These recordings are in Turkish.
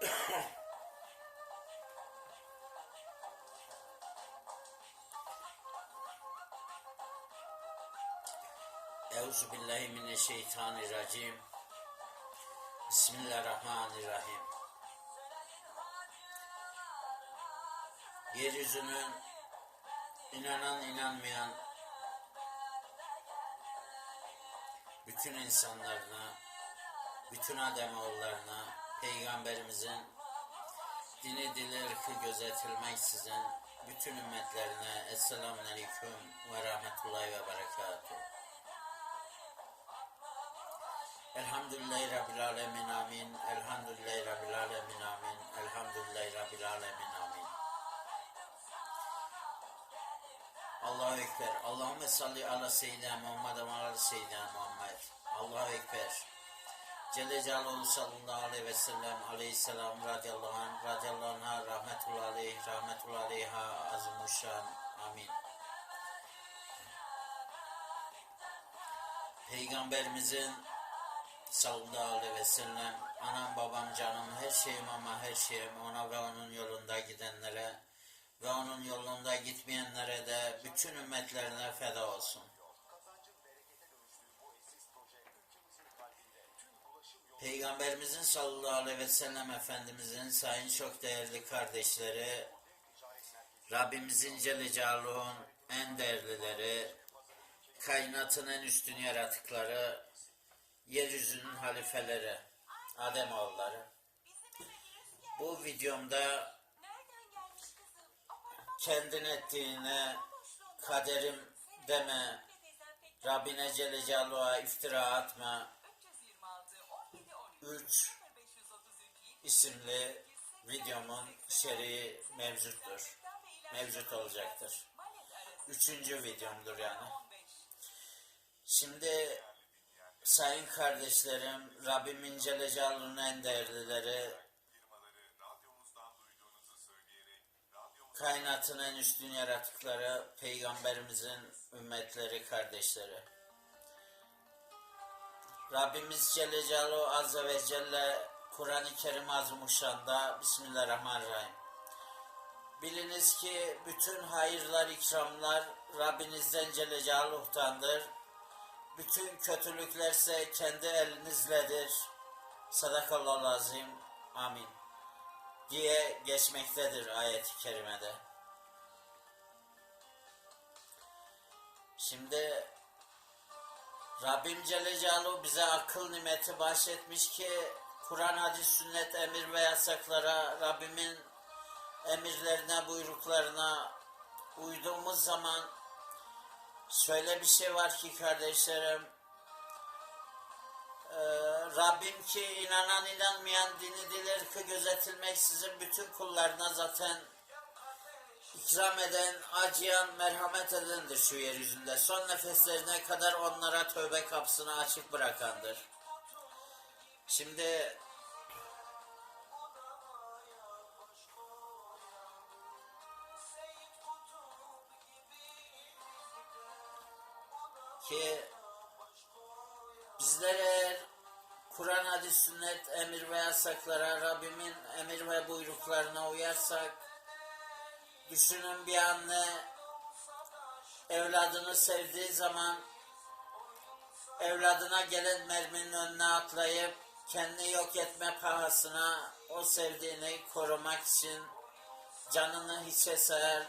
Euzu billahi mineşşeytanirracim. Bismillahirrahmanirrahim. Yeryüzünün inanan inanmayan bütün insanlarına, bütün Ademoğullarına, Peygamberimizin dini dili ırkı gözetilmeksizin bütün ümmetlerine Esselamun Aleyküm ve Rahmetullahi ve Berekatuhu. Elhamdülillahi Rabbil Alemin amin. Elhamdülillahi Rabbil Alemin amin. Elhamdülillahi Rabbil Alemin amin. Allahu Ekber. Allahümme salli ala seyyidina Muhammed ve ala seyyidina Muhammed. Allahu Ekber. Celle Celaluhu sallallahu aleyhi ve sellem aleyhisselam radıyallahu anh radıyallahu anh rahmetullahi aleyh rahmetullahi aleyha azimuşşan amin. Peygamberimizin sallallahu aleyhi ve sellem anam babam canım her şeyim ama her şeyim ona ve onun yolunda gidenlere ve onun yolunda gitmeyenlere de bütün ümmetlerine feda olsun. Peygamberimizin sallallahu aleyhi ve sellem Efendimizin sayın çok değerli kardeşleri, Rabbimizin Celle Celaluhu'nun en değerlileri, kainatın en üstün yaratıkları, yeryüzünün halifeleri, Ademoğulları. Bu videomda kendin ettiğine kaderim deme, Rabbine Celle Celaluhu'ya iftira atma, 3 isimli videomun içeriği mevcuttur. Mevcut olacaktır. Üçüncü videomdur yani. Şimdi sayın kardeşlerim, Rabbimin Celle Celaluhu'nun en değerlileri, kainatın en üstün yaratıkları, peygamberimizin ümmetleri, kardeşleri. Rabbimiz Celle Celaluhu Azze ve Celle Kur'an-ı Kerim Azimuşşan'da Bismillahirrahmanirrahim. Biliniz ki bütün hayırlar, ikramlar Rabbinizden Celle Celaluhu'tandır. Bütün kötülüklerse kendi elinizledir. Sadakallahu azim. Amin. Diye geçmektedir ayet-i kerimede. Şimdi Rabbim Celle Celaluhu bize akıl nimeti bahşetmiş ki Kur'an, hadis, sünnet, emir ve yasaklara Rabbimin emirlerine, buyruklarına uyduğumuz zaman şöyle bir şey var ki kardeşlerim e, Rabbim ki inanan inanmayan dini dil ırkı gözetilmeksizin bütün kullarına zaten ikram eden, acıyan, merhamet edendir şu yeryüzünde. Son nefeslerine kadar onlara tövbe kapısını açık bırakandır. Şimdi ki bizler eğer Kur'an, hadis, sünnet, emir ve yasaklara, Rabbimin emir ve buyruklarına uyarsak, düşünün bir anne evladını sevdiği zaman evladına gelen merminin önüne atlayıp kendini yok etme pahasına o sevdiğini korumak için canını hiçe sayar,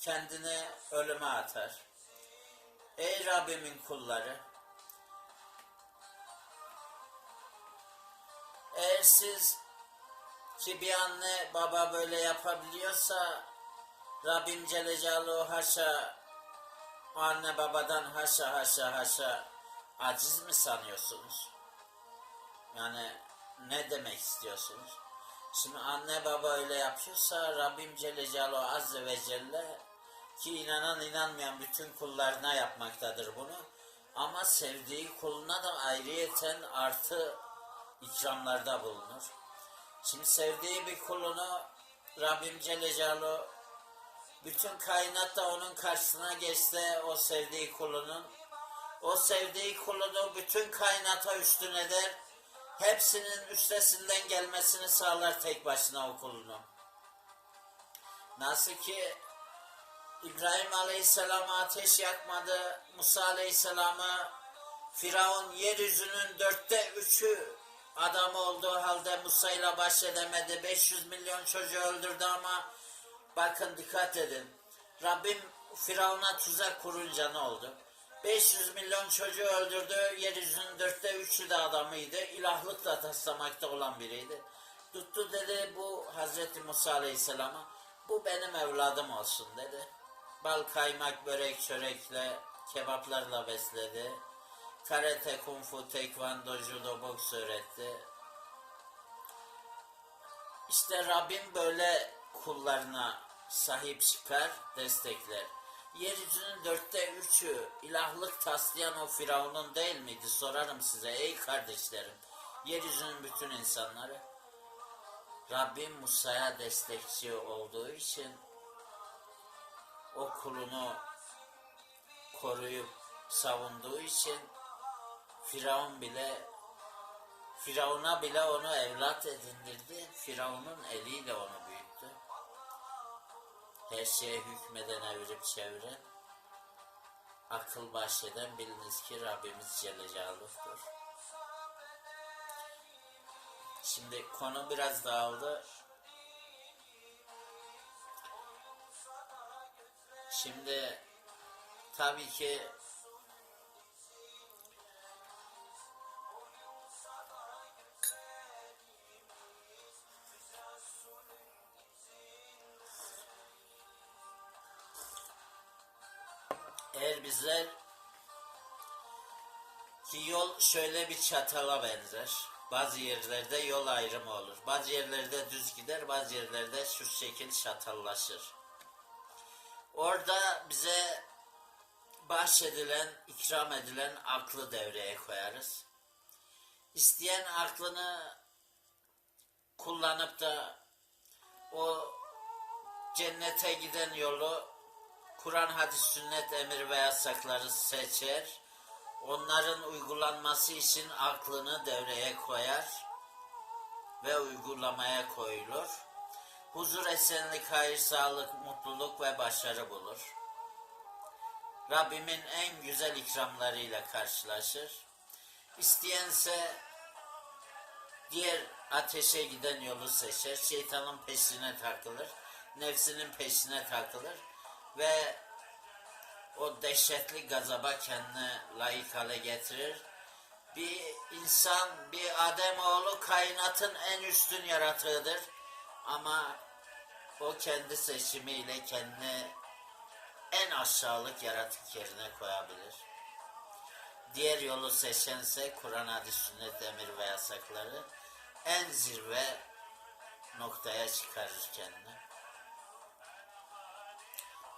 kendini ölüme atar. Ey Rabbimin kulları! Eğer siz ki bir anne baba böyle yapabiliyorsa Rabbim Celle Celaluhu haşa anne babadan haşa haşa haşa aciz mi sanıyorsunuz? Yani ne demek istiyorsunuz? Şimdi anne baba öyle yapıyorsa Rabbim Celle Celaluhu Azze ve Celle ki inanan inanmayan bütün kullarına yapmaktadır bunu. Ama sevdiği kuluna da ayrıyeten artı ikramlarda bulunur. Şimdi sevdiği bir kulunu Rabbim Celle Celaluhu bütün kainat da onun karşısına geçse o sevdiği kulunun o sevdiği kulunu bütün kainata üstün eder. Hepsinin üstesinden gelmesini sağlar tek başına o kulunu. Nasıl ki İbrahim Aleyhisselam'a ateş yakmadı, Musa Aleyhisselam'ı Firavun yeryüzünün dörtte üçü adam olduğu halde Musa ile baş edemedi. 500 milyon çocuğu öldürdü ama bakın dikkat edin. Rabbim Firavun'a tuzak kurunca ne oldu? 500 milyon çocuğu öldürdü. Yeryüzünün dörtte üçü de adamıydı. İlahlıkla taslamakta olan biriydi. Tuttu dedi bu Hazreti Musa Aleyhisselam'a bu benim evladım olsun dedi. Bal kaymak börek çörekle kebaplarla besledi. Karate, kung fu, tekvando, judo, boks öğretti. İşte Rabbim böyle kullarına sahip çıkar, destekler. Yeryüzünün dörtte üçü ilahlık taslayan o Firavun'un değil miydi? Sorarım size ey kardeşlerim. Yeryüzünün bütün insanları. Rabbim Musa'ya destekçi olduğu için o kulunu koruyup savunduğu için Firavun bile Firavun'a bile onu evlat edindirdi. Firavun'un eliyle onu büyüttü. Her şeye hükmeden evirip çeviren, akıl bahşeden biliniz ki Rabbimiz Celle Celaluhu'dur. Şimdi konu biraz dağıldı. Şimdi tabii ki eğer bizler ki yol şöyle bir çatala benzer. Bazı yerlerde yol ayrımı olur. Bazı yerlerde düz gider, bazı yerlerde şu şekil çatallaşır. Orada bize bahşedilen, ikram edilen aklı devreye koyarız. İsteyen aklını kullanıp da o cennete giden yolu Kur'an, hadis, sünnet, emir ve yasakları seçer. Onların uygulanması için aklını devreye koyar ve uygulamaya koyulur. Huzur, esenlik, hayır, sağlık, mutluluk ve başarı bulur. Rabbimin en güzel ikramlarıyla karşılaşır. İsteyense diğer ateşe giden yolu seçer. Şeytanın peşine takılır. Nefsinin peşine takılır. Ve o dehşetli gazaba kendini layık hale getirir. Bir insan, bir Ademoğlu kainatın en üstün yaratığıdır. Ama o kendi seçimiyle kendini en aşağılık yaratık yerine koyabilir. Diğer yolu seçense Kur'an, hadis, sünnet, emir ve yasakları en zirve noktaya çıkarır kendini.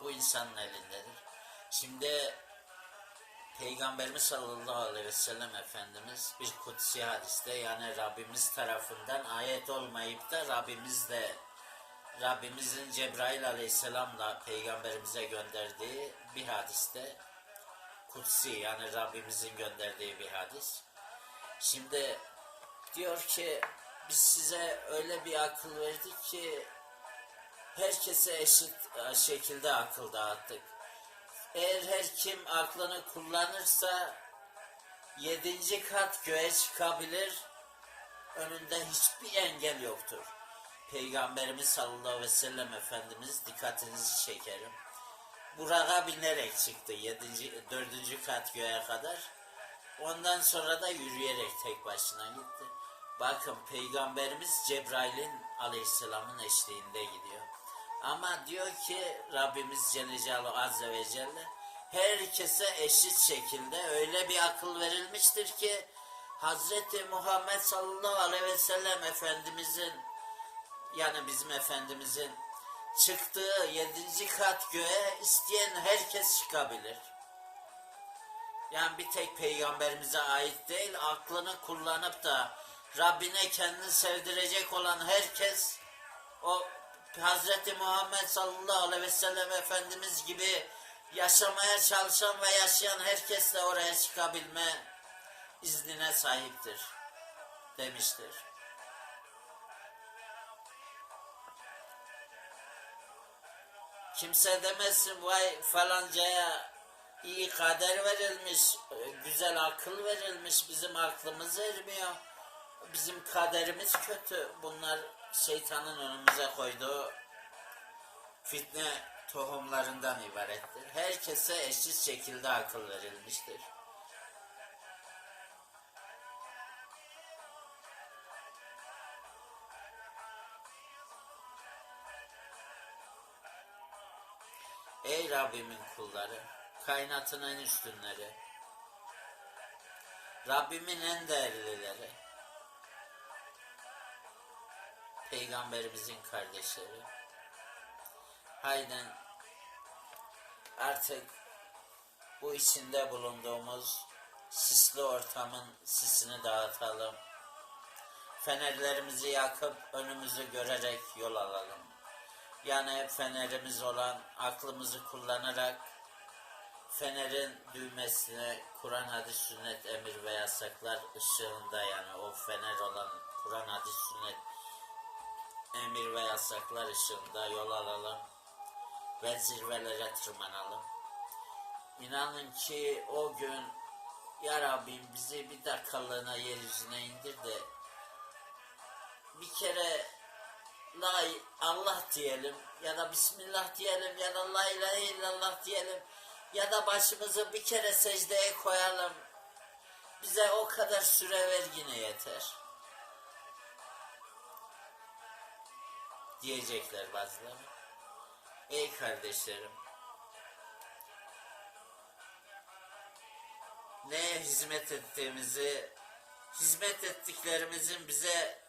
Bu insanın elindedir. Şimdi Peygamberimiz sallallahu aleyhi ve sellem Efendimiz bir kutsi hadiste yani Rabbimiz tarafından ayet olmayıp da Rabbimiz de Rabbimizin Cebrail aleyhisselamla peygamberimize gönderdiği bir hadiste kutsi yani Rabbimizin gönderdiği bir hadis. Şimdi diyor ki biz size öyle bir akıl verdik ki herkese eşit şekilde akıl dağıttık. Eğer her kim aklını kullanırsa yedinci kat göğe çıkabilir. Önünde hiçbir engel yoktur. Peygamberimiz sallallahu aleyhi ve sellem Efendimiz dikkatinizi çekerim. Buraya binerek çıktı yedinci, dördüncü kat göğe kadar. Ondan sonra da yürüyerek tek başına gitti. Bakın Peygamberimiz Cebrail'in aleyhisselamın eşliğinde gidiyor. Ama diyor ki Rabbimiz Celle Celaluhu Azze ve Celle herkese eşit şekilde öyle bir akıl verilmiştir ki Hazreti Muhammed sallallahu aleyhi ve sellem Efendimizin yani bizim Efendimizin çıktığı yedinci kat göğe isteyen herkes çıkabilir. Yani bir tek peygamberimize ait değil, aklını kullanıp da Rabbine kendini sevdirecek olan herkes o Hazreti Muhammed sallallahu aleyhi ve sellem Efendimiz gibi yaşamaya çalışan ve yaşayan herkes de oraya çıkabilme iznine sahiptir demiştir. Kimse demesin vay falancaya iyi kader verilmiş, güzel akıl verilmiş, bizim aklımız ermiyor. Bizim kaderimiz kötü. Bunlar şeytanın önümüze koyduğu fitne tohumlarından ibarettir. Herkese eşit şekilde akıl verilmiştir. Ey Rabbimin kulları, kainatın en üstünleri, Rabbimin en değerlileri, Peygamberimizin kardeşleri, haydi artık bu içinde bulunduğumuz sisli ortamın sisini dağıtalım. Fenerlerimizi yakıp önümüzü görerek yol alalım. Yani fenerimiz olan aklımızı kullanarak fenerin düğmesine Kur'an, hadis, sünnet, emir ve yasaklar ışığında yani o fener olan Kur'an, hadis, sünnet, emir ve yasaklar ışığında yol alalım ve zirvelere tırmanalım. İnanın ki o gün Ya Rabbim bizi bir dakikalığına yeryüzüne indir de bir kere La Allah diyelim ya da Bismillah diyelim ya da La ilahe illallah diyelim ya da başımızı bir kere secdeye koyalım. Bize o kadar süre ver yine yeter. Diyecekler bazıları. Ey kardeşlerim. Neye hizmet ettiğimizi, hizmet ettiklerimizin bize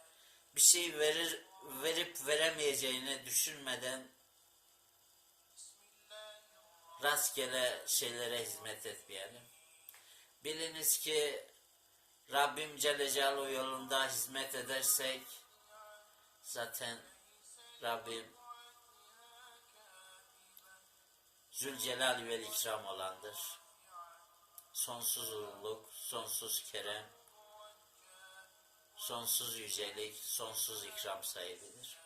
bir şey verir verip veremeyeceğini düşünmeden rastgele şeylere hizmet etmeyelim. Biliniz ki Rabbim Celle Celaluhu yolunda hizmet edersek zaten Rabbim Zülcelal ve ikram olandır. Sonsuz ululuk, sonsuz kerem, sonsuz yücelik, sonsuz ikram sahibidir.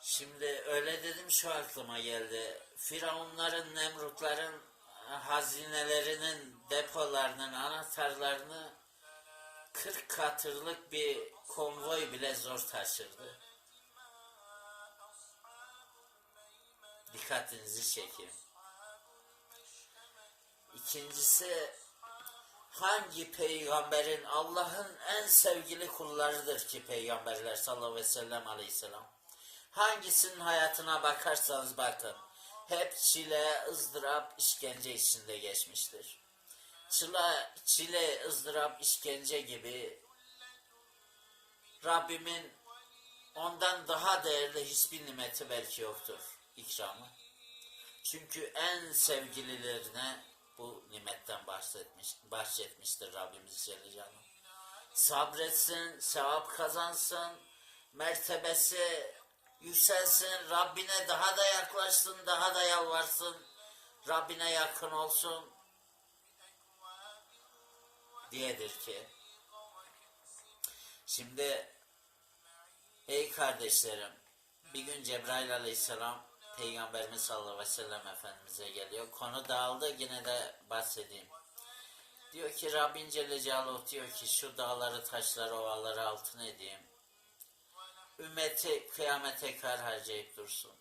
Şimdi öyle dedim şu aklıma geldi. Firavunların, Nemrutların hazinelerinin, depolarının anahtarlarını 40 katırlık bir konvoy bile zor taşırdı. Dikkatinizi çekeyim. İkincisi hangi peygamberin Allah'ın en sevgili kullarıdır ki peygamberler sallallahu aleyhi ve sellem aleyhisselam. Hangisinin hayatına bakarsanız bakın hep çile, ızdırap, işkence içinde geçmiştir. Çile, çile, ızdırap, işkence gibi Rabbimin ondan daha değerli hiçbir nimeti belki yoktur ikramı. Çünkü en sevgililerine bu nimetten bahsetmiş, bahsetmiştir Rabbimiz Celle Celaluhu. Sabretsin, sevap kazansın, mertebesi yükselsin, Rabbine daha da yaklaşsın, daha da yalvarsın, Rabbine yakın olsun diyedir ki. Şimdi ey kardeşlerim, bir gün Cebrail aleyhisselam Peygamberimiz sallallahu aleyhi ve sellem Efendimiz'e geliyor. Konu dağıldı yine de bahsedeyim. Diyor ki Rabbin Celle Celaluhu diyor ki şu dağları, taşları, ovaları altın edeyim. Ümmeti kıyamete kar harcayıp dursun.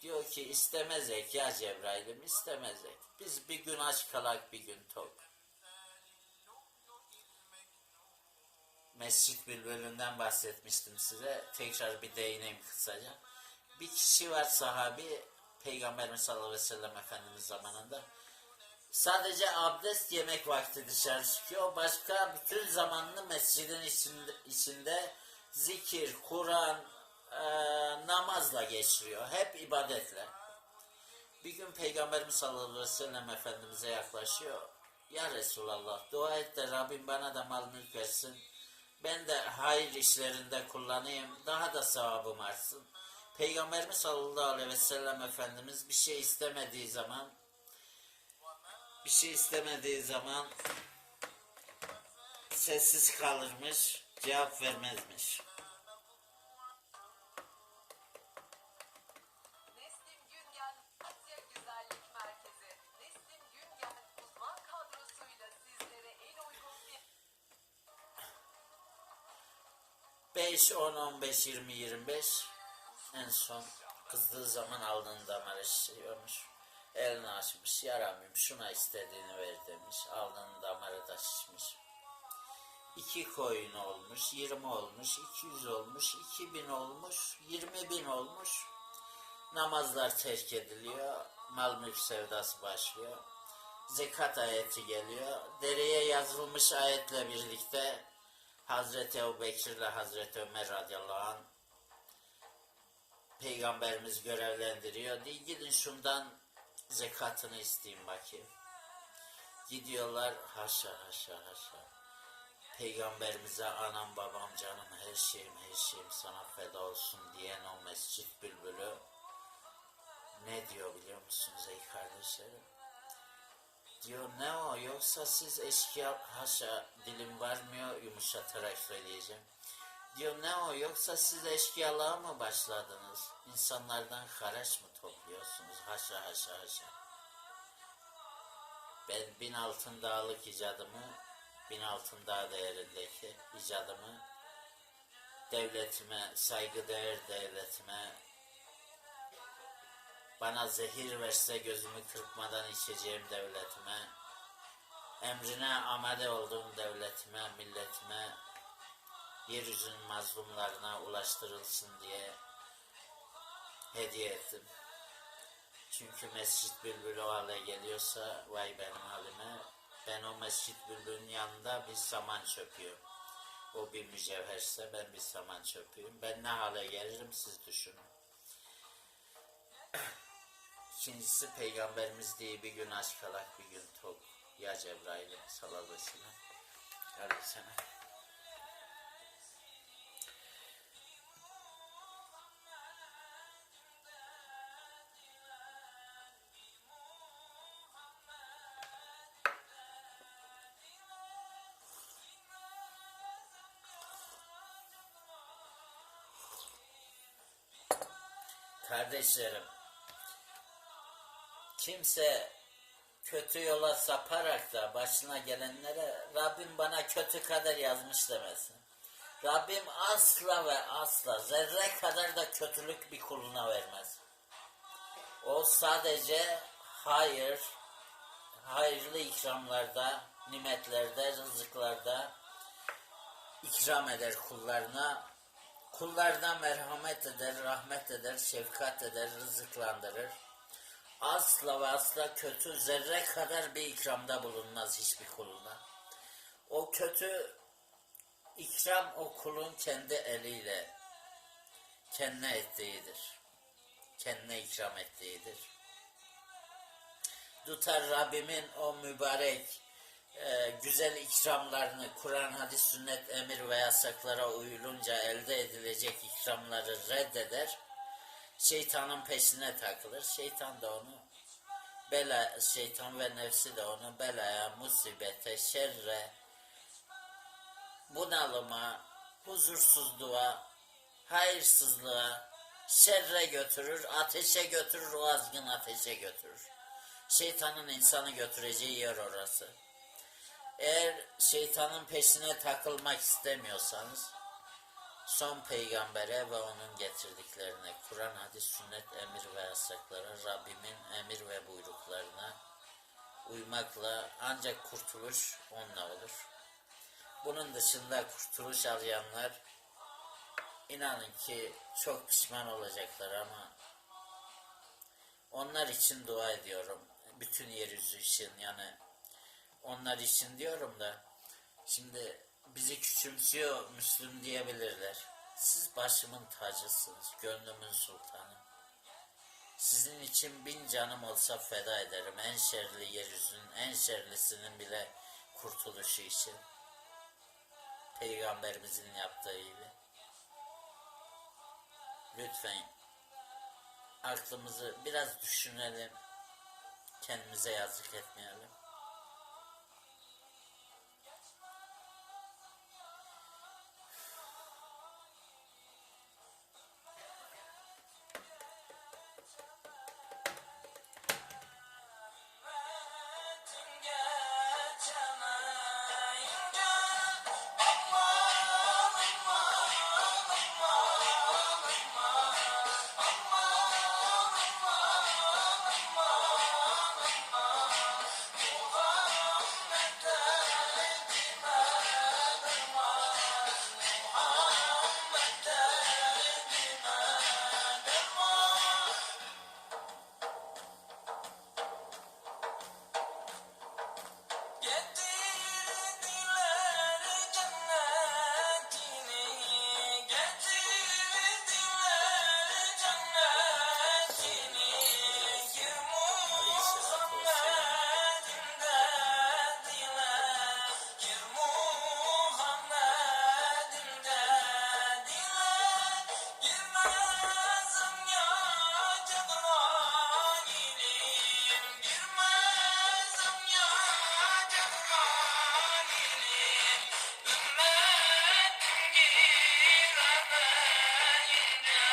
Diyor ki istemezek ya Cebrail'im istemezek. Biz bir gün aç kalak bir gün tok. Mescit Bülbülü'nden bahsetmiştim size. Tekrar bir değineyim kısaca. Bir kişi var sahabi Peygamberimiz sallallahu aleyhi ve sellem Efendimiz zamanında. Sadece abdest yemek vakti dışarı çıkıyor. Başka bütün zamanını mescidin içinde, içinde zikir, Kur'an, e, namazla geçiriyor. Hep ibadetle. Bir gün Peygamberimiz sallallahu aleyhi ve sellem Efendimiz'e yaklaşıyor. Ya Resulallah dua et de Rabbim bana da mal mülk versin. Ben de hayır işlerinde kullanayım. Daha da sevabım artsın. Peygamberimiz sallallahu aleyhi ve sellem Efendimiz bir şey istemediği zaman bir şey istemediği zaman sessiz kalırmış, cevap vermezmiş. 5, 10, 15, 20, 25 en son kızdığı zaman aldığını damara şişiyormuş. Elini açmış, yaramıyorum şuna istediğini ver demiş. Aldığını damarı da şişmiş. İki koyun olmuş, 20 olmuş, 200 olmuş, 2000 olmuş, 20 bin olmuş. Namazlar terk ediliyor, mal mülk sevdası başlıyor. Zekat ayeti geliyor. Dereye yazılmış ayetle birlikte Hazreti Ebu Bekir ile Hazreti Ömer radıyallahu Peygamberimiz görevlendiriyor. Diye gidin şundan zekatını isteyin bakayım. Gidiyorlar haşa haşa haşa. Peygamberimize anam babam canım her şeyim her şeyim sana feda olsun diyen o mescit bülbülü ne diyor biliyor musunuz ey kardeşlerim? Diyor ne o yoksa siz eşkıya haşa dilim varmıyor yumuşatarak söyleyeceğim. Diyor ne o yoksa siz eşkıyalığa mı başladınız? İnsanlardan haraç mı topluyorsunuz? Haşa haşa haşa. Ben bin altın dağlık icadımı, bin altın dağ değerindeki icadımı devletime, saygıdeğer devletime bana zehir verse gözümü kırpmadan içeceğim devletime, emrine amade olduğum devletime, milletime, yeryüzünün mazlumlarına ulaştırılsın diye hediye ettim. Çünkü mescit bülbülü hale geliyorsa vay benim halime. Ben o mescit bülbülün yanında bir saman çöpüyorum. O bir mücevherse ben bir saman çöpüyüm. Ben ne hale gelirim siz düşünün. İkincisi peygamberimiz diye bir gün aç kalak bir gün tok. Ya Cebrail sallallahu aleyhi ve sellem. Aleyhisselam. Kardeşlerim, kimse kötü yola saparak da başına gelenlere Rabbim bana kötü kader yazmış demesin. Rabbim asla ve asla zerre kadar da kötülük bir kuluna vermez. O sadece hayır, hayırlı ikramlarda, nimetlerde, rızıklarda ikram eder kullarına. Kullarına merhamet eder, rahmet eder, şefkat eder, rızıklandırır. Asla ve asla kötü zerre kadar bir ikramda bulunmaz hiçbir kuluna. O kötü ikram o kulun kendi eliyle kendine ettiğidir. Kendine ikram ettiğidir. Tutar Rabbimin o mübarek e, güzel ikramlarını Kur'an, hadis, sünnet, emir ve yasaklara uyulunca elde edilecek ikramları reddeder. Şeytanın peşine takılır. Şeytan da onu bela, şeytan ve nefsi de onu belaya, musibete, şerre, bunalıma, huzursuzluğa, hayırsızlığa, şerre götürür, ateşe götürür, o azgın ateşe götürür. Şeytanın insanı götüreceği yer orası. Eğer şeytanın peşine takılmak istemiyorsanız, son peygambere ve onun getirdiklerine, Kur'an, hadis, sünnet, emir ve yasaklara, Rabbimin emir ve buyruklarına uymakla ancak kurtuluş onunla olur. Bunun dışında kurtuluş arayanlar inanın ki çok pişman olacaklar ama Onlar için dua ediyorum. Bütün yeryüzü için yani onlar için diyorum da şimdi bizi küçümsüyor Müslüm diyebilirler. Siz başımın tacısınız, gönlümün sultanı. Sizin için bin canım olsa feda ederim. En şerli yeryüzünün en şerlisinin bile kurtuluşu için. Peygamberimizin yaptığı gibi. Lütfen aklımızı biraz düşünelim. Kendimize yazık etmeyelim.